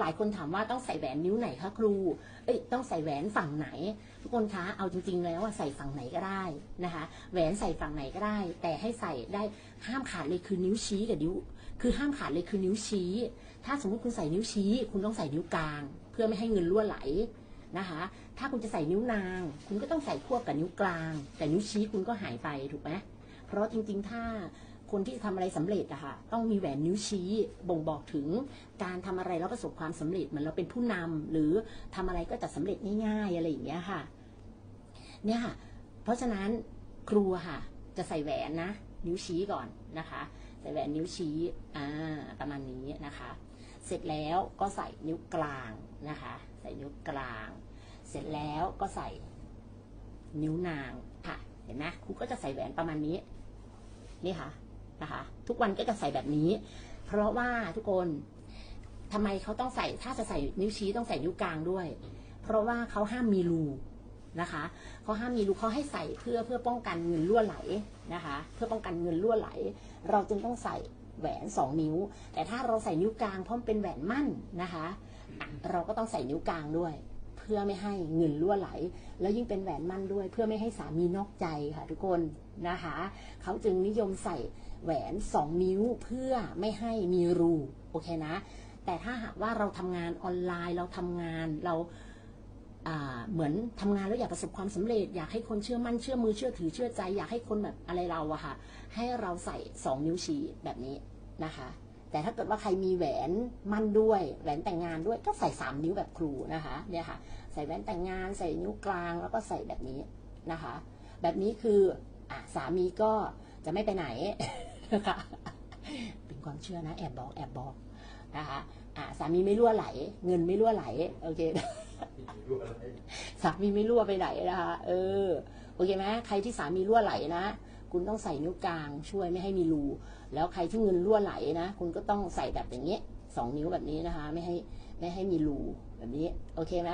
หลายคนถามว่าต้องใส่แหวนนิ้วไหนคะครู เอ้ยต้องใส่แหวนฝั่งไหน ทุกคนคะ เอาจริง ๆ แล้วว่าใส่ฝั่งไหนก็ได้นะคะ แหวนใส่ฝั่งไหนก็ได้ แต่ให้ใส่ได้ห้ามขาดเลยคือนิ้วชี้กับนิ้ว คือห้ามขาดเลยคือนิ้วชี้ ถ้าสมมติคุณใส่นิ้วชี้ คุณต้องใส่นิ้วกลาง เพื่อไม่ให้เงินรั่วไหลนะคะ ถ้าคุณจะใส่นิ้วนาง คุณก็ต้องใส่ควบกับนิ้วกลาง แต่นิ้วชี้คุณก็หายไปถูกไหมเพราะจริง ๆ ถ้า คนที่ทำอะไรสำเร็จอะค่ะต้องมีแหวนนิ้วชี้บ่งบอกถึงการทำอะไรแล้วประสบความสำเร็จเหมือนเราเป็นผู้นำหรือทำอะไรก็จะสำเร็จง่ายๆอะไรอย่างเงี้ยค่ะเนี่ยค่ะเพราะฉะนั้นครูค่ะ จะใส่แหวนนะ นิ้วชี้ก่อนนะคะ ใส่แหวนนิ้วชี้อ่าประมาณนี้นะคะ เสร็จแล้วก็ใส่นิ้วกลางนะคะ ใส่นิ้วกลาง เสร็จแล้วก็ใส่นิ้วนางค่ะเห็นไหมครูก็จะใส่แหวนประมาณนี้นี่ค่ะ นะคะ ทุกวันก็จะใส่แบบนี้ เพราะว่าทุกคนทำไมเขาต้องใส่ถ้าจะใส่นิ้วชี้ต้องใส่นิ้วกลางด้วย เพราะว่าเขาห้ามมีรูนะคะเขาห้ามมีรูเขาให้ใส่เพื่อเพื่อป้องกันเงินรั่วไหลนะคะ เพื่อป้องกันเงินรั่วไหล เราจึงต้องใส่แหวนสองนิ้ว แต่ถ้าเราใส่นิ้วกลางเพราะมันเป็นแหวนมั่นนะคะอะเราก็ต้องใส่นิ้วกลางด้วยเพื่อไม่ให้เงินรั่วไหล แล้วยิ่งเป็นแหวนมั่นด้วย เพื่อไม่ให้สามีนอกใจค่ะทุกคนนะคะ เขาจึงนิยมใส่ แหวนสองนิ้วเพื่อไม่ให้มีรูโอเคนะ แต่ถ้าหากว่าเราทำงานออนไลน์เราทำงานเราเหมือนทำงานแล้วอยากประสบความสำเร็จ อยากให้คนเชื่อมั่นเชื่อมือเชื่อถือเชื่อใจ อยากให้คนแบบอะไรเราอะค่ะ ให้เราใส่สองนิ้วชี้แบบนี้นะคะ แต่ถ้าเกิดว่าใครมีแหวนมั่นด้วยแหวนแต่งงานด้วยก็ใส่สามนิ้วแบบครูนะคะเนี่ยค่ะ ใส่แหวนแต่งงาน ใส่นิ้วกลางแล้วก็ใส่แบบนี้นะคะ แบบนี้คืออสามีก็จะไม่ไปไหน นะคะเป็นความเชื่อนะแอบบอกแอบบอกนะคะอะสามีไม่รั่วไหล เงินไม่รั่วไหลโอเคสามีไม่รั่วไปไหนนะคะเออโอเคไหมใครที่สามีรั่วไหลนะคุณต้องใส่นิ้วกลางช่วยไม่ให้มีรูแล้วใครที่เงินรั่วไหลนะ คุณก็ต้องใส่แบบอย่างเงี้ยสองนิ้วแบบนี้นะคะ ไม่ให้ไม่ให้มีรูแบบนี้ โอเคไหม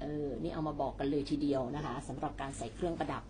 เออ นี่เอามาบอกกันเลยทีเดียวนะคะสำหรับการใส่เครื่องประดับ